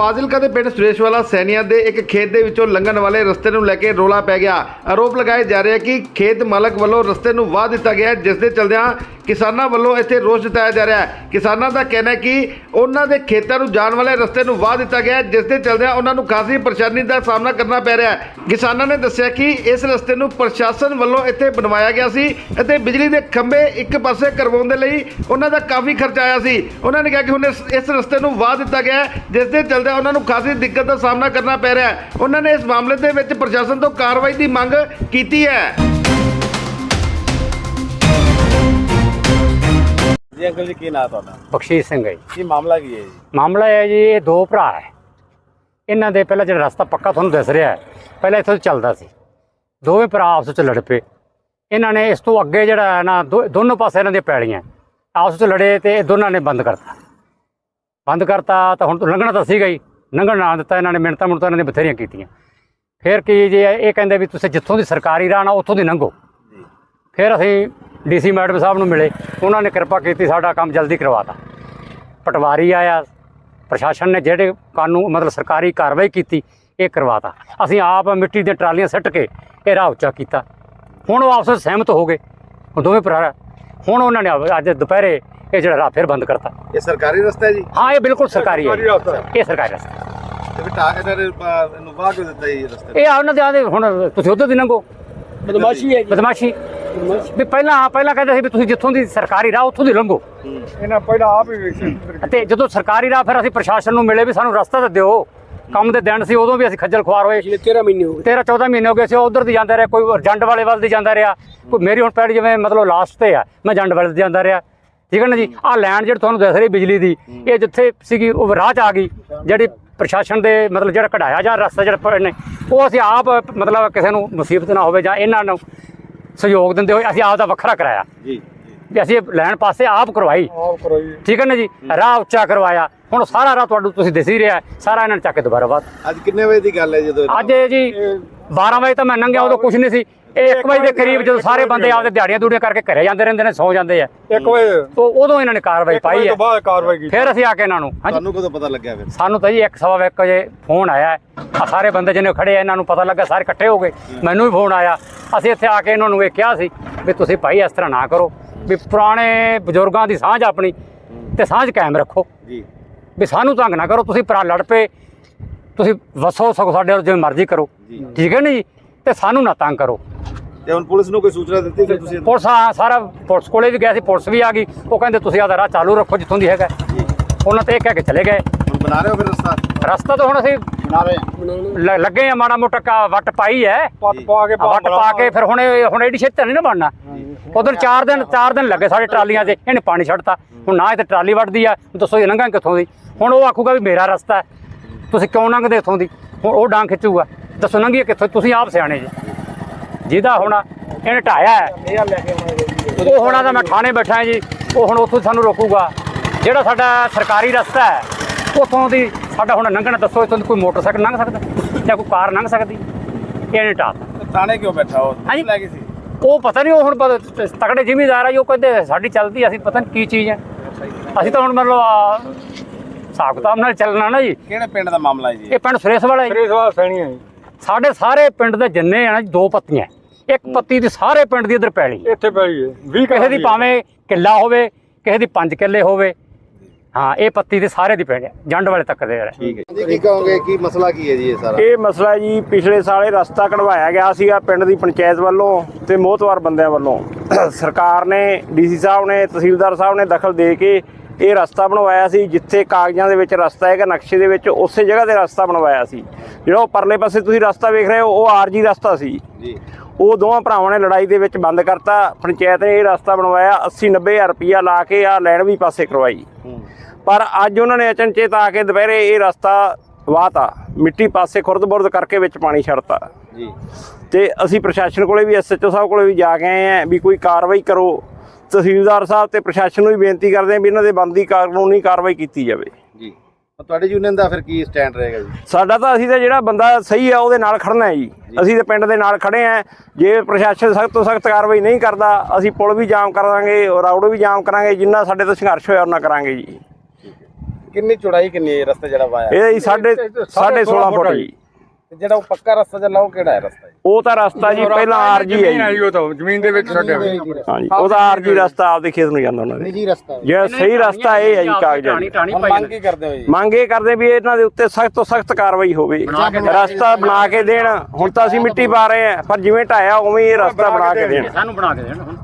ਫਾਜ਼ਿਲਕਾ ਦੇ ਪਿੰਡ ਸੁਰੇਸ਼ਵਾਲਾ ਸੈਨੀਆ ਦੇ ਇੱਕ ਖੇਤ ਦੇ ਵਿੱਚੋਂ ਲੰਘਣ ਵਾਲੇ ਰਸਤੇ ਨੂੰ ਲੈ ਕੇ ਰੋਲਾ ਪੈ ਗਿਆ। ਆਰੋਪ ਲਗਾਏ ਜਾ ਰਹੇ ਕਿ ਖੇਤ ਮਾਲਕ ਵੱਲੋਂ ਰਸਤੇ ਨੂੰ ਵਾਹ ਦਿੱਤਾ ਗਿਆ, ਜਿਸ ਦੇ ਚਲਦਿਆਂ ਕਿਸਾਨਾਂ ਵੱਲੋਂ ਇੱਥੇ ਰੋਸ ਜਤਾਇਆ ਜਾ ਰਿਹਾ ਹੈ। ਕਿਸਾਨਾਂ ਦਾ ਕਹਿਣਾ ਹੈ ਕਿ ਉਹਨਾਂ ਦੇ ਖੇਤਾਂ ਨੂੰ ਜਾਣ ਵਾਲੇ ਰਸਤੇ ਨੂੰ ਵਾਹ ਦਿੱਤਾ ਗਿਆ ਹੈ, ਜਿਸ ਦੇ ਚਲਦਿਆਂ ਉਹਨਾਂ ਨੂੰ ਖਾਸੀ ਪਰੇਸ਼ਾਨੀ ਦਾ ਸਾਹਮਣਾ ਕਰਨਾ ਪੈ ਰਿਹਾ ਹੈ। ਕਿਸਾਨਾਂ ਨੇ ਦੱਸਿਆ ਕਿ ਇਸ ਰਸਤੇ ਨੂੰ ਪ੍ਰਸ਼ਾਸਨ ਵੱਲੋਂ ਇੱਥੇ ਬਣਵਾਇਆ ਗਿਆ ਸੀ ਅਤੇ ਬਿਜਲੀ ਦੇ ਖੰਭੇ ਇੱਕ ਪਾਸੇ ਕਰਵਾਉਣ ਦੇ ਲਈ ਉਹਨਾਂ ਦਾ ਕਾਫੀ ਖਰਚਾ ਆਇਆ ਸੀ। ਉਹਨਾਂ ਨੇ ਕਿਹਾ ਕਿ ਹੁਣ ਇਸ ਇਸ ਰਸਤੇ ਨੂੰ ਵਾਹ ਦਿੱਤਾ ਗਿਆ ਹੈ, ਜਿਸ ਦੇ ਚਲਦਿਆਂ ਉਹਨਾਂ ਨੂੰ ਖਾਸੀ ਦਿੱਕਤ ਦਾ ਸਾਹਮਣਾ ਕਰਨਾ ਪੈ ਰਿਹਾ ਹੈ। ਉਹਨਾਂ ਨੇ ਇਸ ਮਾਮਲੇ ਦੇ ਵਿੱਚ ਪ੍ਰਸ਼ਾਸਨ ਤੋਂ ਕਾਰਵਾਈ ਦੀ ਮੰਗ ਕੀਤੀ ਹੈ। ਅੰਕਲ ਜੀ ਕੀ ਨਾਂ ਤੁਹਾਡਾ? ਬਖਸ਼ੀਸ਼ ਸਿੰਘ ਹੈ ਜੀ। ਕੀ ਮਾਮਲਾ ਕੀ ਹੈ ਜੀ? ਮਾਮਲਾ ਇਹ ਹੈ ਜੀ ਇਹ ਦੋ ਭਰਾ ਹੈ। ਇਹਨਾਂ ਦੇ ਪਹਿਲਾਂ ਜਿਹੜਾ ਰਸਤਾ ਪੱਕਾ ਤੁਹਾਨੂੰ ਦਿਸ ਰਿਹਾ ਹੈ ਪਹਿਲਾਂ ਇੱਥੋਂ ਚੱਲਦਾ ਸੀ। ਦੋਵੇਂ ਭਰਾ ਆਪਸ ਵਿੱਚ ਲੜ ਪਏ। ਇਹਨਾਂ ਨੇ ਇਸ ਤੋਂ ਅੱਗੇ ਜਿਹੜਾ ਹੈ ਨਾ ਦੋ- ਦੋਨੋਂ ਪਾਸੇ ਇਹਨਾਂ ਦੀਆਂ ਪੈਲੀਆਂ ਆਪਸ ਵਿੱਚ ਲੜੇ ਤੇ ਇਹ ਦੋਨਾਂ ਨੇ ਬੰਦ ਕਰਤਾ। ਬੰਦ ਕਰਤਾ ਤਾਂ ਹੁਣ ਤਾਂ ਲੰਘਣਾ ਤਾਂ ਸੀਗਾ ਹੀ। ਲੰਘਣ ਨਾ ਦਿੱਤਾ ਇਹਨਾਂ ਨੇ ਮਿੰਟਾਂ ਮੁੰਟਾਂ ਇਹਨਾਂ ਨੇ ਬਥੇਰੀਆਂ ਕੀਤੀਆਂ। ਫਿਰ ਕੀ ਜੀ ਇਹ ਕਹਿੰਦੇ ਵੀ ਤੁਸੀਂ ਜਿੱਥੋਂ ਦੀ ਸਰਕਾਰੀ ਰਾਹ ਨਾ ਉੱਥੋਂ ਦੀ ਲੰਘੋ। ਫਿਰ ਅਸੀਂ ਡੀਸੀ ਮੈਡਮ ਸਾਹਿਬ ਨੂੰ ਮਿਲੇ। ਉਹਨਾਂ ਨੇ ਕਿਰਪਾ ਕੀਤੀ ਸਾਡਾ ਕੰਮ ਜਲਦੀ ਕਰਵਾਤਾ। ਪਟਵਾਰੀ ਆਇਆ ਪ੍ਰਸ਼ਾਸਨ ਨੇ ਜਿਹੜੇ ਕਾਨੂੰਨ ਮਤਲਬ ਸਰਕਾਰੀ ਕਾਰਵਾਈ ਕੀਤੀ ਇਹ ਕਰਵਾਤਾ। ਅਸੀਂ ਆਪ ਮਿੱਟੀ ਦੀਆਂ ਟਰਾਲੀਆਂ ਸੱਟ ਕੇ ਇਹ ਰਾਹ ਉੱਚਾ ਕੀਤਾ। ਹੁਣ ਉਹ ਆਪਸ ਸਹਿਮਤ ਹੋ ਗਏ। ਉਹ ਦੋਵੇਂ ਭਰਾ ਹੁਣ ਉਹਨਾਂ ਨੇ ਅੱਜ ਦੁਪਹਿਰੇ ਇਹ ਜਿਹੜਾ ਰਾਹ ਫਿਰ ਬੰਦ ਕਰਤਾ। ਇਹ ਸਰਕਾਰੀ ਰਸਤਾ ਹੈ ਜੀ? ਹਾਂ ਇਹ ਬਿਲਕੁਲ ਸਰਕਾਰੀ ਹੈ ਇਹ ਸਰਕਾਰੀ ਰਸਤਾ। ਤੇ ਫਿਰ ਟਾ ਇਹਨਾਂ ਨੇ ਵਾਹ ਦਿੱਤਾ ਜੀ ਰਸਤੇ ਇਹ ਆ ਉਹਨਾਂ ਦੇ ਆਦੇ ਹੁਣ ਤੁਸੀਂ ਉਧਰ ਦੀ ਲੰਘੋ। ਬਦਮਾਸ਼ੀ ਹੈ ਬਦਮਾਸ਼ੀ। ਵੀ ਪਹਿਲਾਂ ਪਹਿਲਾਂ ਕਹਿੰਦੇ ਸੀ ਵੀ ਤੁਸੀਂ ਜਿੱਥੋਂ ਦੀ ਸਰਕਾਰੀ ਰਾਹ ਉੱਥੋਂ ਦੀ ਲੰਘੋ। ਇਹਨਾਂ ਪਹਿਲਾਂ ਆਪ ਹੀ ਵੇਖੀ। ਅਤੇ ਜਦੋਂ ਸਰਕਾਰੀ ਰਾਹ ਫਿਰ ਅਸੀਂ ਪ੍ਰਸ਼ਾਸਨ ਨੂੰ ਮਿਲੇ ਵੀ ਸਾਨੂੰ ਰਸਤਾ ਤਾਂ ਦਿਓ। ਕੰਮ ਦੇ ਦਿਨ ਸੀ ਉਦੋਂ ਵੀ ਅਸੀਂ ਖੱਜਲ ਖੁਆਰ ਹੋਏ। 13 ਮਹੀਨੇ ਹੋ 13 14 ਮਹੀਨੇ ਹੋ ਗਏ ਸੀ ਉਧਰ ਦੀ ਜਾਂਦਾ ਰਿਹਾ ਕੋਈ ਜੰਡ ਵਾਲੇ ਵੱਲ ਦੀ ਜਾਂਦਾ ਰਿਹਾ। ਕੋਈ ਮੇਰੀ ਹੁਣ ਪੈੜੀ ਜਿਵੇਂ ਮਤਲਬ ਲਾਸਟ ਤੇ ਆ ਮੈਂ ਜੰਡ ਵਾਲੇ ਦੀ ਜਾਂਦਾ ਰਿਹਾ। ਠੀਕ ਹੈ ਨਾ ਜੀ? ਆਹ ਲੈਂਡ ਜਿਹੜੀ ਤੁਹਾਨੂੰ ਦੱਸ ਰਹੀ ਬਿਜਲੀ ਦੀ ਇਹ ਜਿੱਥੇ ਸੀਗੀ ਉਹ ਰਾਹ 'ਚ ਆ ਗਈ। ਜਿਹੜੀ ਪ੍ਰਸ਼ਾਸਨ ਦੇ ਮਤਲਬ ਜਿਹੜਾ ਕਢਾਇਆ ਜਾਂ ਰਸਤਾ ਜਿਹੜਾ ਨੇ ਉਹ ਅਸੀਂ ਆਪ ਮਤਲਬ ਕਿਸੇ ਨੂੰ ਮੁਸੀਬਤ ਨਾ ਹੋਵੇ ਜਾਂ ਇਹਨਾਂ ਨੂੰ ਸਹਿਯੋਗ ਦਿੰਦੇ ਹੋਏ ਅਸੀਂ ਆਪ ਦਾ ਵੱਖਰਾ ਕਰਾਇਆ। ਜੀ। ਵੀ ਅਸੀਂ ਲੈਣ ਪਾਸੇ ਆਪ ਕਰਵਾਈ। ਆਪ ਕਰੋ ਜੀ ਠੀਕ ਹੈ ਨਾ ਜੀ? ਰਾਹ ਉੱਚਾ ਕਰਵਾਇਆ। ਹੁਣ ਸਾਰਾ ਰਾਹ ਤੁਹਾਨੂੰ ਤੁਸੀਂ ਦਿਸ ਹੀ ਰਿਹਾ ਹੈ, ਸਾਰਾ ਇਹਨਾਂ ਨੇ ਚੱਕ ਕੇ ਦੁਬਾਰਾ ਬਾਤ ਅੱਜ ਕਿੰਨੇ ਵਜੇ ਦੀ ਗੱਲ ਹੈ ਜਦੋਂ ਅੱਜ ਇਹ ਜੀ 12 ਵਜੇ ਤਾਂ ਮੈਂ ਲੰਘਿਆ ਉਦੋਂ ਕੁਝ ਨਹੀਂ ਸੀ। ਇਹ 1 ਵਜੇ ਦੇ ਕਰੀਬ ਜਦੋਂ ਸਾਰੇ ਬੰਦੇ ਆਪਦੇ ਦਿਹਾੜੀਆਂ ਦੂੜੀਆਂ ਕਰਕੇ ਘਰੇ ਜਾਂਦੇ ਰਹਿੰਦੇ ਨੇ ਸੌ ਜਾਂਦੇ ਆ। ਇੱਕ ਵਜੇ। ਉਹ ਉਦੋਂ ਇਹਨਾਂ ਨੇ ਕਾਰਵਾਈ ਪਾਈ ਹੈ। ਤੋਂ ਬਾਅਦ ਕਾਰਵਾਈ ਕੀਤੀ। ਫਿਰ ਅਸੀਂ ਆ ਕੇ ਇਹਨਾਂ ਨੂੰ ਹਾਂਜੀ। ਤੁਹਾਨੂੰ ਕਦੋਂ ਪਤਾ ਲੱਗਿਆ ਫਿਰ? ਸਾਨੂੰ ਤਾਂ ਜੀ 1:15 ਵਜੇ ਫੋਨ ਆਇਆ। ਆ ਸਾਰੇ ਬੰਦੇ ਜਿਹਨੇ ਖੜੇ ਆ ਇਹਨਾਂ ਨੂੰ ਪਤਾ ਲੱਗਾ ਸਾਰੇ ਇਕੱਠੇ ਹੋ ਗਏ। ਮੈਨੂੰ ਵੀ ਫੋਨ ਆਇਆ। ਅਸੀਂ ਇੱਥੇ ਆ ਕੇ ਇਹਨਾਂ ਨੂੰ ਇਹ ਕਿਹਾ ਸੀ ਵੀ ਤੁਸੀਂ ਭਾਈ ਇਸ ਤਰ੍ਹਾਂ ਨਾ ਕਰੋ ਵੀ ਪੁਰਾਣੇ ਬਜ਼ੁਰਗਾਂ ਦੀ ਸਾਂਝ ਆਪਣੀ ਤੇ ਸਾਂਝ ਕਾਇਮ ਰੱਖੋ। ਜੀ। ਵੀ ਸਾਨੂੰ ਤੰਗ ਨਾ ਕਰੋ ਤੁਸੀਂ ਭਰਾ ਲੜ ਪਏ ਤੁਸੀਂ ਵਸੋ ਸਗੋਂ ਸਾਡੇ ਨਾਲ ਜਿਵੇਂ ਮਰਜ਼ੀ ਕਰੋ। ਠੀਕ ਹੈ ਨਾ ਜੀ? ਤੇ ਸਾਨੂੰ ਨਾ ਤੰਗ ਕਰੋ। ਤੇ ਹੁਣ ਪੁਲਿਸ ਨੂੰ ਕੋਈ ਸੂਚਨਾ ਦਿੱਤੀ ਫਿਰ ਤੁਸੀਂ ਪੁਲਿਸ ਆ- ਸਾਰਾ ਪੁਲਿਸ ਕੋਲੇ ਵੀ ਗਿਆ ਸੀ ਪੁਲਿਸ ਵੀ ਆ ਗਈ। ਉਹ ਕਹਿੰਦੇ ਤੁਸੀਂ ਆਦਾ ਰਾਹ ਚਾਲੂ ਰੱਖੋ ਜਿੱਥੋਂ ਦੀ ਹੈਗਾ। ਉਹਨਾਂ ਤੇ ਇਹ ਕਹਿ ਕੇ ਚਲੇ ਗਏ। ਹੁਣ ਬਣਾ ਰਹੇ ਹੋ ਫਿਰ ਰਸਤਾ? ਰਸਤਾ ਤਾਂ ਹੁਣ ਅਸੀਂ ਬਣਾ ਰਹੇ ਲੱਗੇ ਆ ਮਾੜਾ ਮੋਟਾ ਕਾ- ਵੱਟ ਪਾਈ ਹੈ। ਪੱਟ ਪਾ ਕੇ ਵੱਟ ਪਾ ਕੇ ਫਿਰ ਹੁਣ ਇਹ- ਹੁਣ ਐਡੀ ਛੇਤੀ ਤਾਂ ਨਹੀਂ ਨਾ ਬਣਨਾ। ਉਧਰ 4 ਦਿਨ 4 ਦਿਨ ਲੱਗੇ ਸਾਡੇ ਟਰਾਲੀਆਂ 'ਚ ਇਹਨੇ ਪਾਣੀ ਛੱਡਤਾ। ਹੁਣ ਨਾ ਇੱਥੇ ਟਰਾਲੀ ਵੱਟਦੀ ਆ। ਦੱਸੋ ਇਹ ਲੰਘਾਂ ਕਿੱਥੋਂ ਦੀ? ਹੁਣ ਉਹ ਆਖੂਗਾ ਵੀ ਮੇਰਾ ਰਸਤਾ ਹੈ। ਤੁਸੀਂ ਕਿਉਂ ਲੰਘਦੇ ਇੱਥੋਂ ਦੀ? ਹੁਣ ਉਹ ਡਾਂਗ ਖਿੱਚੂਗਾ। ਦੱਸੋ ਲੰਘੀਏ ਕਿੱਥੋਂ? ਤੁਸੀਂ ਆਪ ਸਿਆਣੇ ਜੀ। ਜਿਹਦਾ ਹੁਣ ਇਹਨੇ ਢਾਇਆ ਹੈ। ਇਹ ਲੈ ਕੇ ਆਉਣਾ ਉਹ ਹੋਣਾ ਤਾਂ ਮੈਂ ਥਾਣੇ ਬੈਠਾ ਜੀ। ਉਹ ਹੁਣ ਉੱਥੋਂ ਸਾਨੂੰ ਰੋਕੂਗਾ। ਜਿਹੜਾ ਸਾਡਾ ਸਰਕਾਰੀ ਰਸਤਾ ਹੈ ਉੱਥੋਂ ਦੀ ਸਾਡਾ ਹੁਣ ਲੰਘਣਾ ਦੱਸੋ ਇੱਥੋਂ ਦੀ ਕੋਈ ਮੋਟਰਸਾਈਕਲ ਲੰਘ ਸਕਦਾ ਜਾਂ ਕੋਈ ਕਾਰ ਲੰਘ ਸਕਦੀ? ਇਹਨੇ ਢਾਹ ਥਾਣੇ ਕਿਉਂ ਬੈਠਾ ਹੋ? ਹਾਂਜੀ। ਲੈ ਗਈ ਸੀ। ਉਹ ਪਤਾ ਨਹੀਂ ਉਹ ਹੁਣ ਤਕੜੇ ਜ਼ਿਮੀਦਾਰ ਆ ਜੀ, ਉਹ ਕਹਿੰਦੇ ਸਾਡੀ ਚੱਲਦੀ ਅਸੀਂ ਪਤਾ ਨਹੀਂ ਕੀ ਚੀਜ਼ ਹੈ ਅਸੀਂ ਤਾਂ ਹੁਣ ਮਤਲਬ ਆ, ਹਿਸਾਬ ਕਿਤਾਬ ਨਾਲ ਚੱਲਣਾ ਨਾ ਜੀ। ਕਿਹੜੇ ਪਿੰਡ ਦਾ ਮਾਮਲਾ ਹੈ ਜੀ? ਇਹ ਪਿੰਡ ਸੁਰੇਸ਼ ਵਾਲਾ ਜੀ। ਸੈਣੀ ਹੈ ਸਾਡੇ ਸਾਰੇ ਪਿੰਡ ਦੇ ਜਿੰਨੇ ਆ ਨਾ ਜੀ, ਦੋ ਪੱਤੀਆਂ। ਇੱਕ ਪੱਤੀ ਦੀ ਸਾਰੇ ਪਿੰਡ ਦੀ ਇਧਰ ਪੈਲੀ ਇੱਥੇ ਪਈ ਹੈ 20 ਕਿਸੇ ਦੀ ਭਾਵੇਂ ਕਿੱਲਾ ਹੋਵੇ ਕਿਸੇ ਦੀ 5 ਕਿੱਲੇ ਹੋਵੇ। ਹਾਂ ਇਹ ਪੱਤੀ ਦੇ ਸਾਰੇ ਦੀ ਪੈਣੀ ਜੰਡ ਵਾਲੇ ਤੱਕ ਦੇ ਹੈ ਠੀਕ ਹੈ ਜੀ। ਕੀ ਕਹੋਗੇ ਕੀ ਮਸਲਾ ਕੀ ਹੈ ਜੀ ਇਹ ਸਾਰਾ? ਇਹ ਮਸਲਾ ਜੀ ਪਿਛਲੇ ਸਾਲੇ ਰਸਤਾ ਕਢਵਾਇਆ ਗਿਆ ਸੀਗਾ ਪਿੰਡ ਦੀ ਪੰਚਾਇਤ ਵੱਲੋਂ ਤੇ ਮੋਹਤਵਾਰ ਬੰਦਿਆਂ ਵੱਲੋਂ। ਸਰਕਾਰ ਨੇ ਡੀਸੀ ਸਾਹਿਬ ਨੇ ਤਹਿਸੀਲਦਾਰ ਸਾਹਿਬ ਨੇ ਦਖਲ ਦੇ ਕੇ ਇਹ ਰਸਤਾ ਬਣਵਾਇਆ ਸੀ ਜਿੱਥੇ ਕਾਗਜ਼ਾਂ ਦੇ ਵਿੱਚ ਰਸਤਾ ਹੈਗਾ ਨਕਸ਼ੇ ਦੇ ਵਿੱਚ ਉਸੇ ਜਗ੍ਹਾ ਤੇ ਰਸਤਾ ਬਣਵਾਇਆ ਸੀ। ਜਿਹੜਾ ਉਹ ਪਰਲੇ ਪਾਸੇ ਤੁਸੀਂ ਰਸਤਾ ਵੇਖ ਰਹੇ ਹੋ ਉਹ ਆਰਜੀ ਰਸਤਾ ਸੀ। ਜੀ। ਉਹ ਦੋਵਾਂ ਭਰਾਵਾਂ ਨੇ ਲੜਾਈ ਦੇ ਵਿੱਚ ਬੰਦ ਕਰਤਾ। ਪੰਚਾਇਤ ਨੇ ਇਹ ਰਸਤਾ ਬਣਵਾਇਆ 80 90000 ਰੁਪਈਆ ਲਾ ਕੇ ਆ ਲੈਣ ਵੀ ਪਾਸੇ ਕਰਵਾਈ। ਪਰ ਅੱਜ ਉਹਨਾਂ ਨੇ ਅਚਨਚੇਤ ਆ ਕੇ ਦੁਪਹਿਰੇ ਇਹ ਰਸਤਾ ਵਾਹਤਾ। ਮਿੱਟੀ ਪਾਸੇ ਖੁਰਦ-ਬੁਰਦ ਕਰਕੇ ਵਿੱਚ ਪਾਣੀ ਛੱਡਤਾ। ਜੀ। ਤੇ ਅਸੀਂ ਪ੍ਰਸ਼ਾਸਨ ਕੋਲੇ ਵੀ ਐਸਐਚਓ ਸਾਹਿਬ ਕੋਲੇ ਵੀ ਜਾ ਕੇ ਆਏ ਆ ਵੀ ਕੋਈ ਕਾਰਵਾਈ ਕਰੋ। ਤਹਿਸੀਲਦਾਰ ਸਾਹਿਬ ਤੇ ਪ੍ਰਸ਼ਾਸਨ ਨੂੰ ਵੀ ਬੇਨਤੀ ਕਰਦੇ ਆ ਵੀ ਇਹਨਾਂ ਦੇ ਬੰਦੀ ਕਾਨੂੰਨੀ ਕਾਰਵਾਈ ਕੀਤੀ ਜਾਵੇ। ਤੁਹਾਡੀ ਯੂਨੀਅਨ ਦਾ ਫਿਰ ਕੀ ਸਟੈਂਡ ਰਹੇਗਾ ਜੀ? ਸਾਡਾ ਤਾਂ ਅਸੀਂ ਤਾਂ ਜਿਹੜਾ ਬੰਦਾ ਸਹੀ ਆ ਉਹਦੇ ਨਾਲ ਖੜਨਾ ਹੈ ਜੀ। ਅਸੀਂ ਤਾਂ ਪਿੰਡ ਦੇ ਨਾਲ ਖੜੇ ਆ। ਜੇ ਪ੍ਰਸ਼ਾਸਨ ਸਖਤ ਤੋਂ ਸਖਤ ਕਾਰਵਾਈ ਨਹੀਂ ਕਰਦਾ ਅਸੀਂ ਪੁਲ ਵੀ ਜਾਮ ਕਰਾਂਗੇ ਰੌਡ ਵੀ ਜਾਮ ਕਰਾਂਗੇ ਜਿੰਨਾ ਸਾਡੇ ਤੋਂ ਸੰਘਰਸ਼ ਹੋਇਆ ਉਹਨਾਂ ਕਰਾਂਗੇ ਜੀ। ਕਿੰਨੀ ਚੌੜਾਈ ਕਿੰਨੀ ਹੈ ਰਸਤਾ ਜਿਹੜਾ ਵਾਇਆ? ਇਹ ਜੀ ਸਾਢੇ ਸਾਢੇ 16 ਫੁੱਟ ਜੀ। ਤੇ ਜਿਹੜਾ ਉਹ ਪੱਕਾ ਰਸਤਾ ਚੱਲਾ ਉਹ ਕਿਹੜਾ ਹੈ ਰਸਤਾ ਜੀ? ਉਹ ਤਾਂ ਰਸਤਾ ਜੀ ਪਹਿਲਾਂ ਆਰਜੀ ਹੈ ਜੀ। ਉਹ ਤਾਂ ਜ਼ਮੀਨ ਦੇ ਵਿੱਚ ਛੱਡਿਆ ਹੋਇਆ। ਹਾਂਜੀ ਉਹਦਾ ਆਰਜੀ ਰਸਤਾ ਆਪਦੇ ਖੇਤ ਨੂੰ ਜਾਂਦਾ ਉਹਨਾਂ ਦੇ। ਨਿੱਜੀ ਰਸਤਾ ਜਿਹੜਾ ਸਹੀ ਰਸਤਾ ਇਹ ਹੈ ਜੀ ਕਾਗਜ਼ਾਂ ਦੀ। ਮੰਗ ਕੀ ਕਰਦੇ ਹੋ ਜੀ। ਮੰਗ ਇਹ ਕਰਦੇ ਵੀ ਇਹਨਾਂ ਦੇ ਉੱਤੇ ਸਖਤ ਤੋਂ ਸਖਤ ਕਾਰਵਾਈ ਹੋਵੇ। ਰਸਤਾ ਬਣਾ ਕੇ ਦੇਣ। ਹੁਣ ਤਾਂ ਅਸੀਂ ਮਿੱਟੀ ਪਾ ਰਹੇ ਹਾਂ ਪਰ ਜਿਵੇਂ ਢਾਇਆ ਉਵੇਂ ਹੀ ਇਹ ਰਸਤਾ ਬਣਾ ਕੇ ਦੇਣ। ਸਾਨੂੰ ਬਣਾ ਕੇ ਦੇਣ ਹੁਣ।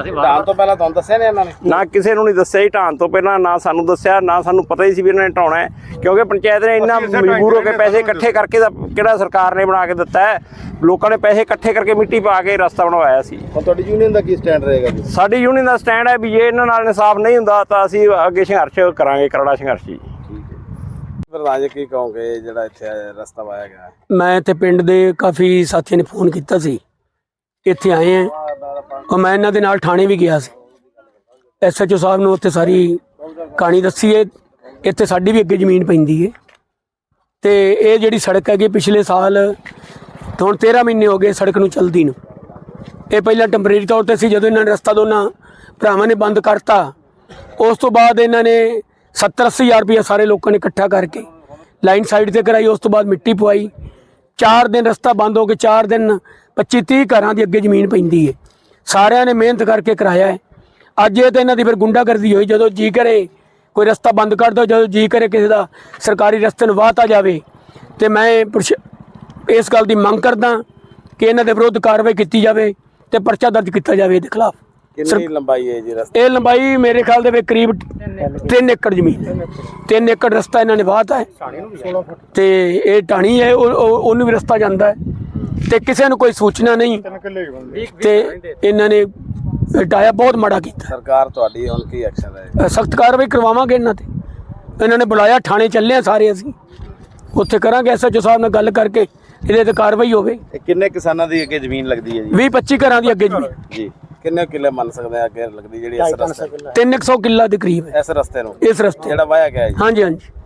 ਅਸੀਂ ਢਾਣ ਤੋਂ ਪਹਿਲਾਂ ਤੁਹਾਨੂੰ ਦੱਸਿਆ ਨੇ ਇਹਨਾਂ ਨੇ? ਨਾ ਕਿਸੇ ਨੂੰ ਨਹੀਂ ਦੱਸਿਆ ਜੀ ਢਾਣ ਤੋਂ ਪਹਿਲਾਂ ਨਾ ਸਾਨੂੰ ਦੱਸਿਆ ਨਾ ਸਾਨੂੰ ਪਤਾ ਹੀ ਸੀ ਵੀ ਇਹਨਾਂ ਨੇ ਢਾਉਣਾ ਹੈ ਕਿਉਂਕਿ ਪੰਚਾਇਤ ਨੇ ਇੰਨਾ ਮਜਬੂਰ ਹੋ ਕੇ ਪੈਸੇ ਇਕੱਠੇ ਕਰਕੇ ਤਾਂ ਕਿਹੜਾ ਸਰਕਾਰ ਨੇ ਬਣਾ ਕੇ ਦਿੱਤਾ ਹੈ? ਲੋਕਾਂ ਨੇ ਪੈਸੇ ਇਕੱਠੇ ਕਰਕੇ ਮਿੱਟੀ ਪਾ ਕੇ ਰਸਤਾ ਬਣਵਾਇਆ ਸੀ। ਹੁਣ ਤੁਹਾਡੀ ਯੂਨੀਅਨ ਦਾ ਕੀ ਸਟੈਂਡ ਰਹੇਗਾ ਜੀ? ਸਾਡੀ ਯੂਨੀਅਨ ਦਾ ਸਟੈਂਡ ਹੈ ਵੀ ਜੇ ਇਹਨਾਂ ਨਾਲ ਇਨਸਾਫ ਨਹੀਂ ਹੁੰਦਾ ਤਾਂ ਅਸੀਂ ਅੱਗੇ ਸੰਘਰਸ਼ ਕਰਾਂਗੇ ਕਰੜਾ ਸੰਘਰਸ਼ ਜੀ। ਪ੍ਰਧਾਨ ਜੀ ਕੀ ਕਹੋਗੇ ਜਿਹੜਾ ਇੱਥੇ ਰਸਤਾ ਵਾਇਆ ਗਿਆ? ਹੈ ਮੈਂ ਇੱਥੇ ਪਿੰਡ ਦੇ ਕਾਫੀ ਸਾਥੀਆਂ ਨੇ ਫੋਨ ਕੀਤਾ ਸੀ। ਇੱਥੇ ਆਏ ਆ। ਔਰ ਮੈਂ ਇਹਨਾਂ ਦੇ ਨਾਲ ਥਾਣੇ ਵੀ ਗਿਆ ਸੀ। ਐਸਐਚਓ ਸਾਹਿਬ ਨੂੰ ਉੱਥੇ ਸਾਰੀ ਕਹਾਣੀ ਦੱਸੀ ਹੈ ਇੱਥੇ ਸਾਡੀ ਵੀ ਅੱਗੇ ਜ਼ਮੀਨ ਪੈਂਦੀ ਹੈ ਤੇ ਇਹ ਜਿਹੜੀ ਸੜਕ ਹੈਗੀ ਪਿਛਲੇ ਸਾਲ ਹੁਣ 13 ਮਹੀਨੇ ਹੋ ਗਏ ਸੜਕ ਨੂੰ ਚਲਦੀ ਨੂੰ। ਇਹ ਪਹਿਲਾਂ ਟੈਂਪਰੇਰੀ ਤੌਰ ਤੇ ਸੀ, ਜਦੋਂ ਇਹਨਾਂ ਨੇ ਰਸਤਾ ਦੋਨਾਂ ਭਰਾਵਾਂ ਨੇ ਬੰਦ ਕਰਤਾ। ਉਸ ਤੋਂ ਬਾਅਦ ਇਹਨਾਂ ਨੇ 70 ਅੱਸੀ ਹਜ਼ਾਰ ਰੁਪਇਆ ਸਾਰੇ ਲੋਕਾਂ ਨੇ ਇਕੱਠਾ ਕਰਕੇ ਲਾਈਨ ਸਾਈਡ ਤੇ ਕਰਾਈ, ਉਸ ਤੋਂ ਬਾਅਦ ਮਿੱਟੀ ਪਵਾਈ। 4 ਦਿਨ ਰਸਤਾ ਬੰਦ ਹੋ ਕੇ 4 ਦਿਨ 25 30 ਘਰਾਂ ਦੀ ਅੱਗੇ ਜ਼ਮੀਨ ਪੈਂਦੀ ਹੈ ਸਾਰਿਆਂ ਨੇ ਮਿਹਨਤ ਕਰਕੇ ਕਰਾਇਆ ਹੈ। ਅੱਜ ਇਹ ਤਾਂ ਇਹਨਾਂ ਦੀ ਫਿਰ ਗੁੰਡਾਗਰਦੀ ਹੋਈ ਜਦੋਂ ਜੀ ਕਰੇ ਕੋਈ ਰਸਤਾ ਬੰਦ ਕਰ ਦੋ ਜਦੋਂ ਜੀ ਕਰੇ ਕਿਸੇ ਦਾ ਸਰਕਾਰੀ ਰਸਤੇ ਨੂੰ ਵਾਹਤਾ ਜਾਵੇ। ਤੇ ਮੈਂ ਇਸ ਗੱਲ ਦੀ ਮੰਗ ਕਰਦਾ ਕਿ ਇਹਨਾਂ ਦੇ ਵਿਰੁੱਧ ਕਾਰਵਾਈ ਕੀਤੀ ਜਾਵੇ ਤੇ ਪਰਚਾ ਦਰਜ ਕੀਤਾ ਜਾਵੇ ਇਹਦੇ ਖਿਲਾਫ। ਕਿੰਨੀ ਲੰਬਾਈ ਹੈ ਜੀ ਰਸਤੇ? ਇਹ ਲੰਬਾਈ ਮੇਰੇ ਖਿਆਲ ਦੇ ਵਿੱਚ ਕਰੀਬ 3 ਏਕੜ ਜ਼ਮੀਨ 3 ਏਕੜ ਰਸਤਾ ਇਹਨਾਂ ਨੇ ਵਾਹਤਾ ਹੈ। ਤੇ ਇਹ ਢਾਣੀ ਹੈ ਉਹ- ਉਹ- ਉਹਨੂੰ ਵੀ ਰਸਤਾ ਜਾਂਦਾ ਹੈ। ਤੇ ਕਿਸੇ ਨੂੰ ਕੋਈ ਸੂਚਨਾ ਨਹੀਂ ਤੇ ਇਹਨਾਂ ਨੇ ਢਾਇਆ ਬਹੁਤ ਮਾੜਾ ਕੀਤਾ। ਸਰਕਾਰ ਤੁਹਾਡੀ ਹੁਣ ਕੀ ਐਕਸ਼ਨ ਹੈ ਸਖਤ ਕਾਰਵਾਈ ਕਰਵਾਵਾਂਗੇ ਇਹਨਾਂ ਤੇ। ਇਹਨਾਂ ਨੇ ਬੁਲਾਇਆ ਥਾਣੇ ਚੱਲੇ ਆ ਸਾਰੇ ਅਸੀਂ। ਉੱਥੇ ਕਰਾਂਗੇ ਐਸਐਚਓ ਸਾਹਿਬ ਨਾਲ ਗੱਲ ਕਰਕੇ ਇਹਦੇ ਤੇ ਕਾਰਵਾਈ ਹੋਵੇ। ਕਿੰਨੇ ਕਿਸਾਨਾਂ ਦੀ ਅੱਗੇ ਜ਼ਮੀਨ ਲੱਗਦੀ ਹੈ ਜੀ? 20 25 ਘਰਾਂ ਦੀ ਅੱਗੇ ਜ਼ਮੀਨ। ਜੀ ਕਿੰਨੇ ਕਿੱਲੇ ਮੰਨ ਸਕਦੇ ਆ ਅੱਗੇ ਲੱਗਦੀ ਜਿਹੜੀ ਇਸ ਰਸਤੇ? 300 ਕਿੱਲਾ ਦੇ ਕਰੀਬ ਹੈ। ਇਸ ਰਸਤੇ ਨੂੰ? ਇਸ ਰਸਤੇ ਜਿਹੜਾ ਵਾਇਆ ਗਿਆ ਹੈ ਜੀ? ਹਾਂਜੀ ਹਾਂਜੀ।